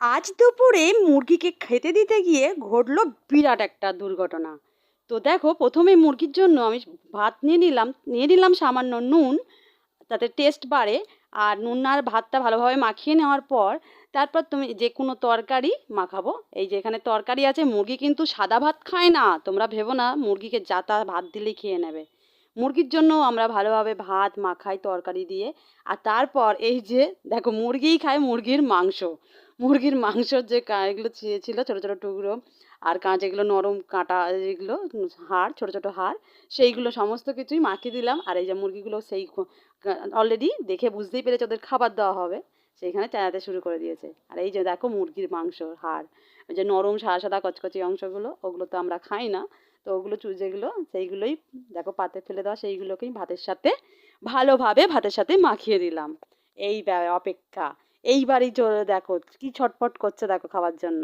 আজ দুপুরে মুরগিকে খেতে দিতে গিয়ে ঘটলো বিরাট একটা দুর্ঘটনা। তো দেখো, প্রথমে মুরগির জন্য আমি ভাত নিয়ে নিলাম নিয়ে নিলাম সামান্য নুন, তাতে টেস্ট বাড়ে, আর নুন আর ভাতটা ভালোভাবে মাখিয়ে নেওয়ার পর তারপর তুমি যে কোনো তরকারি মাখাবো। এই যে এখানে তরকারি আছে, মুরগি কিন্তু সাদা ভাত খায় না, তোমরা ভেবো না, মুরগিকে যা তা ভাত দিলেই খেয়ে নেবে। মুরগির জন্য আমরা ভালোভাবে ভাত, মাখাই, তরকারি দিয়ে। আর তারপর এই যে, দেখো মুরগিই খায় মুরগির মাংস। মুরগির মাংসর যে এগুলো ছিল ছোটো ছোটো টুকরো আর কাঁচ এগুলো নরম কাঁটা যেগুলো হাড়, ছোটো ছোটো হাড়, সেইগুলো সমস্ত কিছুই মাখিয়ে দিলাম। আর এই যে মুরগিগুলো সেই অলরেডি দেখে বুঝতেই পেরেছে ওদের খাবার দেওয়া হবে। সেইখানে চেঁচাতে শুরু করে দিয়েছে। আর এই যে দেখো মুরগির মাংস হাড়, ওই যে নরম সাদা সাদা কচকচি অংশগুলো, ওগুলো তো আমরা খাই না। তো ওগুলো যেগুলো, সেইগুলোই দেখো পাতে ফেলে দেওয়া, সেইগুলোকেই ভাতের সাথে ভালোভাবে ভাতের সাথে মাখিয়ে দিলাম। এই অপেক্ষা। এইবারই চলে দেখো কি ছটফট করছে দেখো খাবার জন্য।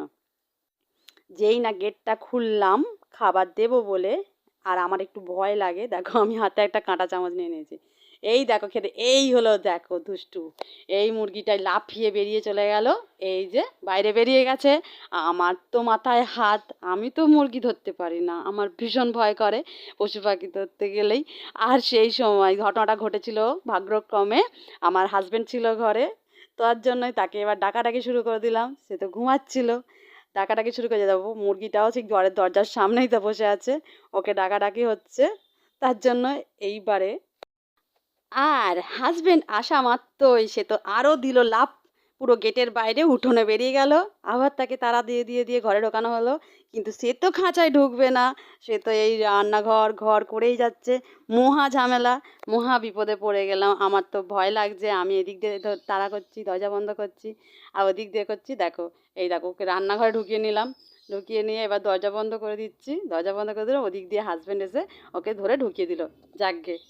যেই না গেটটা খুললাম, খাবার দেবো বলে, আর আমার একটু ভয় লাগে, দেখো আমি হাতে একটা কাঁটা চামচ নিয়ে নিয়েছি। এই দেখো খেতে, এই হলো দেখো দুষ্টু। এই মুরগিটাই লাফিয়ে বেরিয়ে চলে গেল। এই যে বাইরে বেরিয়ে গেছে। আমার তো মাথায় হাত, আমি তো মুরগি ধরতে পারি না। আমার ভীষণ ভয় করে পশু পাখি ধরতে গেলেই। আর সেই সময় ঘটনাটা ঘটেছিল ভাগ্যক্রমে। আমার হাজব্যান্ড ছিল ঘরে। তার জন্যই তাকে এবার ডাকাডাকি শুরু করে দিলাম। সে তো ঘুমাচ্ছিল। ডাকাডাকি শুরু করে দেবো মুরগিটাও ঠিক ঘরের দরজার সামনেই তো বসে আছে। ওকে ডাকাডাকি হচ্ছে। তার জন্য এইবারে আর হাজবেন্ড আসা মাত্রই সে তো আরও দিল লাভ পুরো গেটের বাইরে উঠোনে বেরিয়ে গেল। আবার তাকে তারা দিয়ে দিয়ে দিয়ে ঘরে ঢোকানো হলো। কিন্তু সে তো খাঁচায় ঢুকবে না। সে তো এই রান্নাঘর, ঘর করেই যাচ্ছে। মহা ঝামেলা। মহা বিপদে পড়ে গেলাম। আমার তো ভয় লাগছে। আমি এদিক দিয়ে তাড়া করছি, দরজা বন্ধ করছি। আর ওদিক দিয়ে করছি, দেখো, এই দেখো, ওকে রান্নাঘরে ঢুকিয়ে নিলাম। ঢুকিয়ে নিয়ে এবার দরজা বন্ধ করে দিচ্ছি। দরজা বন্ধ করে দিলাম ওদিক দিয়ে হাজব্যান্ড এসে ওকে ধরে ঢুকিয়ে দিল। যাকগে